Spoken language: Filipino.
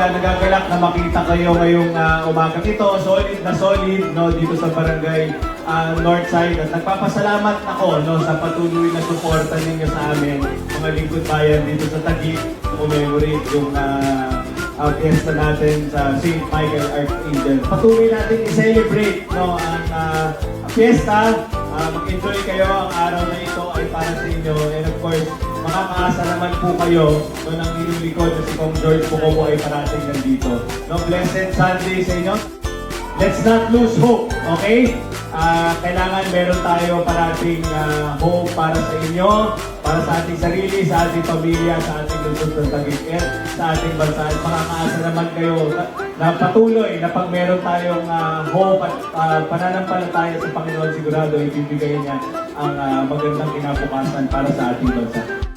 uh, nagagalak na makita kayo ngayong uh, umagang ito. Solid na solid no, dito sa barangay uh, Northside. At nagpapasalamat ako no, sa patuloy na suporta ninyo sa amin, mga lingkod bayan dito sa Taguig. Commemorate yung uh, ang fiesta natin sa St. Michael Archangel. Patuloy natin i-celebrate no, ang uh, fiesta. Uh, mag-enjoy kayo. Ang araw na ito ay para sa inyo. And of course, makakaasa naman po kayo no, ng inyong likod na si Kong George Pukobo ay parating nandito. No, blessed Sunday sa inyo. Let's not lose hope, okay? Ah, kailangan meron tayo parating ah, hope para sa inyo, para sa ating sarili, sa ating pamilya, sa ating lungsod ng Taguig, at sa ating bansa. At makakaasa naman kayo na, na patuloy na pag meron tayong ah, hope at ah, pananampalataya sa Panginoon, sigurado ibibigay niya ang ah, magandang kinabukasan para sa ating bansa.